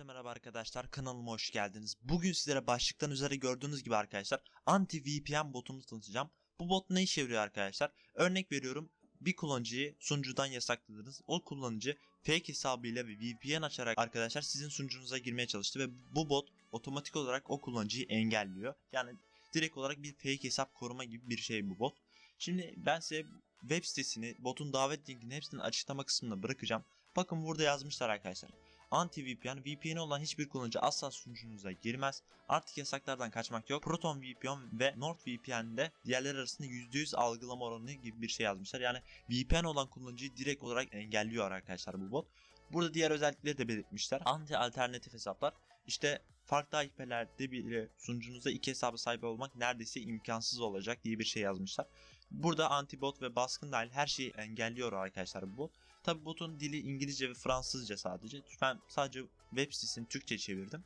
Herkese merhaba arkadaşlar kanalıma hoş geldiniz. Bugün sizlere başlıktan üzere gördüğünüz gibi arkadaşlar anti VPN botunu tanıtacağım. Bu bot ne işe yarıyor arkadaşlar? Örnek veriyorum bir kullanıcıyı sunucudan yasakladınız. O kullanıcı fake hesabıyla ve VPN açarak arkadaşlar sizin sunucunuza girmeye çalıştı ve bu bot otomatik olarak o kullanıcıyı engelliyor. Yani direkt olarak bir fake hesap koruma gibi bir şey bu bot. Şimdi ben size web sitesini, botun davet linkini hepsini açıklama kısmına bırakacağım. Bakın burada yazmışlar arkadaşlar. Anti VPN, VPN olan hiçbir kullanıcı asla sunucunuza girmez. Artık yasaklardan kaçmak yok. Proton VPN ve NordVPN'de diğerleri arasında %100 algılama oranı gibi bir şey yazmışlar. Yani VPN olan kullanıcıyı direkt olarak engelliyor arkadaşlar bu bot. Burada diğer özellikleri de belirtmişler. Anti alternatif hesaplar. İşte farklı IP'lerde bile sunucunuza iki hesabı sahip olmak neredeyse imkansız olacak diye bir şey yazmışlar. Burada antibot ve baskın dahil her şeyi engelliyor arkadaşlar bu bot. Tabi botun dili İngilizce ve Fransızca sadece. Ben sadece web sitesini Türkçe çevirdim.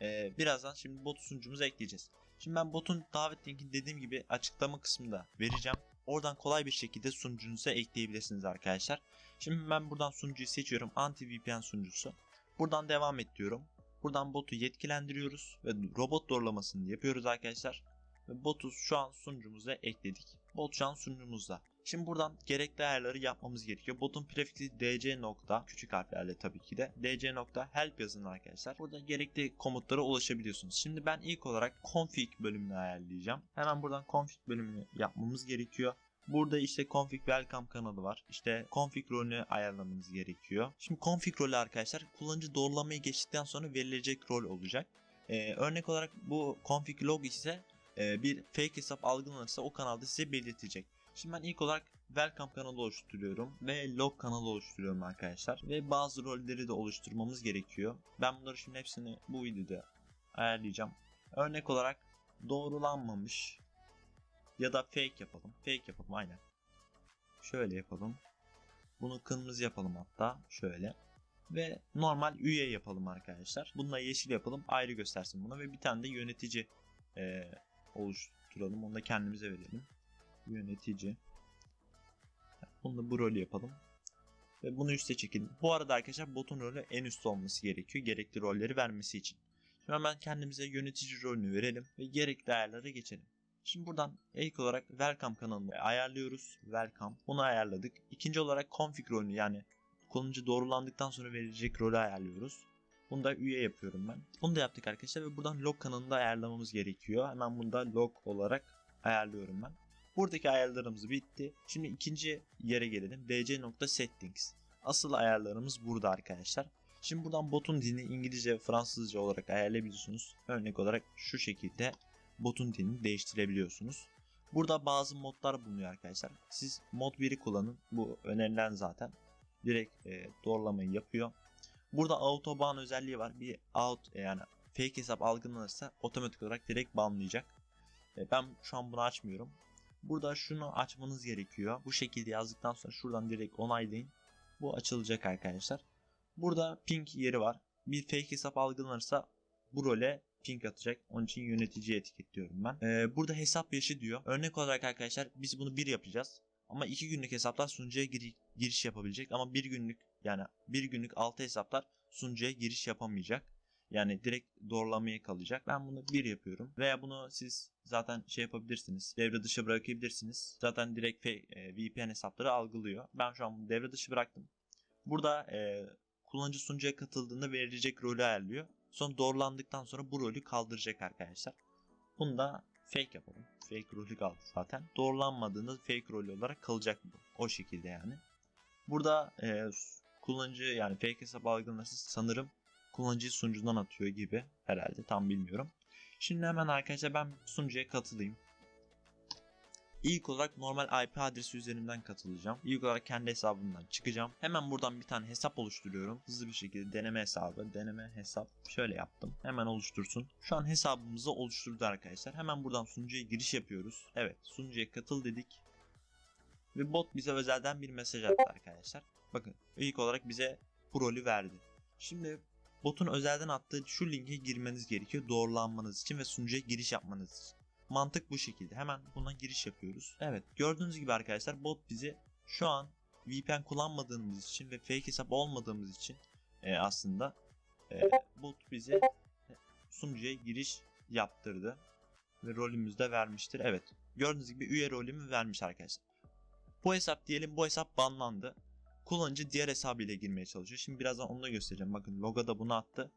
Ee, birazdan şimdi bot sunucumuza ekleyeceğiz. Şimdi ben botun davet linkini dediğim gibi açıklama kısmında vereceğim. Oradan kolay bir şekilde sunucunuza ekleyebilirsiniz arkadaşlar. Şimdi ben buradan sunucuyu seçiyorum. Anti VPN sunucusu. Buradan devam et diyorum. Buradan botu yetkilendiriyoruz ve robot doğrulamasını yapıyoruz arkadaşlar. Ve botu şu an sunucumuza ekledik. Bot şu an sunucumuzda. Şimdi buradan gerekli ayarları yapmamız gerekiyor. Botun prefiksi dc küçük harflerle tabii ki de dc help yazın arkadaşlar. Burada gerekli komutlara ulaşabiliyorsunuz. Şimdi ben ilk olarak config bölümünü ayarlayacağım. Hemen buradan config bölümünü yapmamız gerekiyor. Burada işte config welcome kanalı var. İşte config rolünü ayarlamamız gerekiyor. Şimdi config rolü arkadaşlar kullanıcı doğrulamayı geçtikten sonra verilecek rol olacak. Ee, örnek olarak bu config log ise e, bir fake hesap algılanırsa o kanalda size belirtecek. Şimdi ben ilk olarak welcome kanalı oluşturuyorum ve log kanalı oluşturuyorum arkadaşlar. Ve bazı rolleri de oluşturmamız gerekiyor. Ben bunları şimdi hepsini bu videoda ayarlayacağım. Örnek olarak doğrulanmamış ya da fake yapalım. Fake yapalım aynen. Şöyle yapalım. Bunu kırmızı yapalım hatta şöyle. Ve normal üye yapalım arkadaşlar. Bununla yeşil yapalım ayrı göstersin bunu ve bir tane de yönetici e, oluşturalım. Onu da kendimize verelim. Yönetici. Bunu da bu rolü yapalım. Ve bunu üste çekelim. Bu arada arkadaşlar botun rolü en üstte olması gerekiyor. Gerekli rolleri vermesi için. Şimdi hemen kendimize yönetici rolünü verelim ve gerekli ayarlara geçelim. Şimdi buradan ilk olarak welcome kanalını ayarlıyoruz. Welcome. Bunu ayarladık. İkinci olarak config rolünü yani kullanıcı doğrulandıktan sonra verilecek rolü ayarlıyoruz. Bunu da üye yapıyorum ben. Bunu da yaptık arkadaşlar ve buradan log kanalını da ayarlamamız gerekiyor. Hemen bunu da log olarak ayarlıyorum ben. Buradaki ayarlarımız bitti. Şimdi ikinci yere gelelim. dc.settings. Asıl ayarlarımız burada arkadaşlar. Şimdi buradan botun dilini İngilizce Fransızca olarak ayarlayabiliyorsunuz. Örnek olarak şu şekilde botun dilini değiştirebiliyorsunuz. Burada bazı modlar bulunuyor arkadaşlar. Siz mod 1'i kullanın. Bu önerilen zaten. Direkt e, doğrulamayı yapıyor. Burada autoban özelliği var. Bir out yani fake hesap algılanırsa otomatik olarak direkt banlayacak. E, ben şu an bunu açmıyorum. Burada şunu açmanız gerekiyor. Bu şekilde yazdıktan sonra şuradan direkt onaylayın. Bu açılacak arkadaşlar. Burada ping yeri var. Bir fake hesap algılanırsa bu role ping atacak. Onun için yöneticiyi etiketliyorum ben. Ee, burada hesap yaşı diyor. Örnek olarak arkadaşlar biz bunu bir yapacağız. Ama iki günlük hesaplar sunucuya gir- giriş yapabilecek. Ama bir günlük yani bir günlük altı hesaplar sunucuya giriş yapamayacak. Yani direkt doğrulamaya kalacak. Ben bunu bir yapıyorum. Veya bunu siz zaten şey yapabilirsiniz. Devre dışı bırakabilirsiniz. Zaten direkt e, VPN hesapları algılıyor. Ben şu an bunu devre dışı bıraktım. Burada e, kullanıcı sunucuya katıldığında verilecek rolü ayarlıyor. Sonra doğrulandıktan sonra bu rolü kaldıracak arkadaşlar. Bunu da fake yapalım. Fake rolü kaldı zaten. Doğrulanmadığında fake rolü olarak kalacak bu. O şekilde yani. Burada e, kullanıcı yani fake hesap algılaması sanırım kullanıcıyı sunucudan atıyor gibi herhalde tam bilmiyorum. Şimdi hemen arkadaşlar ben sunucuya katılayım. İlk olarak normal IP adresi üzerinden katılacağım. İlk olarak kendi hesabımdan çıkacağım. Hemen buradan bir tane hesap oluşturuyorum. Hızlı bir şekilde deneme hesabı, deneme hesap şöyle yaptım. Hemen oluştursun. Şu an hesabımızı oluşturdu arkadaşlar. Hemen buradan sunucuya giriş yapıyoruz. Evet sunucuya katıl dedik. Ve bot bize özelden bir mesaj attı arkadaşlar. Bakın ilk olarak bize bu rolü verdi. Şimdi botun özelden attığı şu linke girmeniz gerekiyor doğrulanmanız için ve sunucuya giriş yapmanız için. Mantık bu şekilde. Hemen buna giriş yapıyoruz. Evet gördüğünüz gibi arkadaşlar bot bizi şu an VPN kullanmadığımız için ve fake hesap olmadığımız için e, aslında e, bot bize sunucuya giriş yaptırdı. Ve rolümüzü de vermiştir. Evet. Gördüğünüz gibi üye rolümü vermiş arkadaşlar. Bu hesap diyelim bu hesap banlandı. Kullanıcı diğer hesabıyla girmeye çalışıyor. Şimdi birazdan onu da göstereceğim. Bakın logo da bunu attı.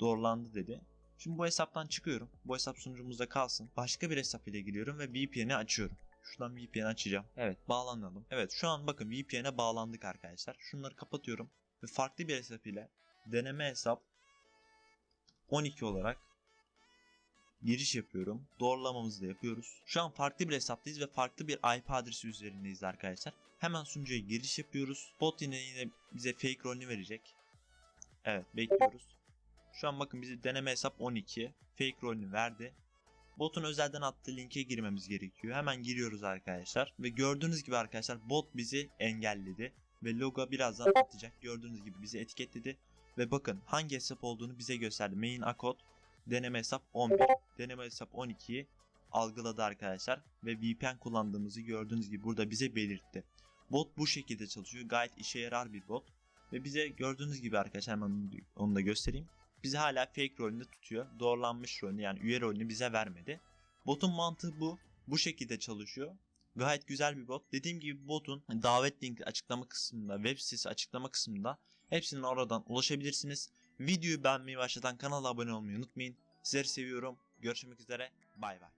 Doğrulandı dedi. Şimdi bu hesaptan çıkıyorum. Bu hesap sunucumuzda kalsın. Başka bir hesap ile giriyorum ve VPN'i açıyorum. Şuradan VPN açacağım. Evet bağlanalım. Evet şu an bakın VPN'e bağlandık arkadaşlar. Şunları kapatıyorum. Ve farklı bir hesap ile deneme hesap 12 olarak giriş yapıyorum. Doğrulamamızı da yapıyoruz. Şu an farklı bir hesaptayız ve farklı bir IP adresi üzerindeyiz arkadaşlar. Hemen sunucuya giriş yapıyoruz. Bot yine yine bize fake rolünü verecek. Evet bekliyoruz. Şu an bakın bize deneme hesap 12. Fake rolünü verdi. Botun özelden attığı linke girmemiz gerekiyor. Hemen giriyoruz arkadaşlar. Ve gördüğünüz gibi arkadaşlar bot bizi engelledi. Ve logo birazdan atacak. Gördüğünüz gibi bizi etiketledi. Ve bakın hangi hesap olduğunu bize gösterdi. Main akod deneme hesap 11. Deneme hesap 12'yi algıladı arkadaşlar. Ve VPN kullandığımızı gördüğünüz gibi burada bize belirtti. Bot bu şekilde çalışıyor. Gayet işe yarar bir bot. Ve bize gördüğünüz gibi arkadaşlar hemen onu da göstereyim. Bizi hala fake rolünde tutuyor. Doğrulanmış rolünü yani üye rolünü bize vermedi. Botun mantığı bu. Bu şekilde çalışıyor. Gayet güzel bir bot. Dediğim gibi botun davet linki açıklama kısmında, web sitesi açıklama kısmında hepsinin oradan ulaşabilirsiniz. Videoyu beğenmeyi başlatan kanala abone olmayı unutmayın. Sizleri seviyorum. Görüşmek üzere. Bay bay.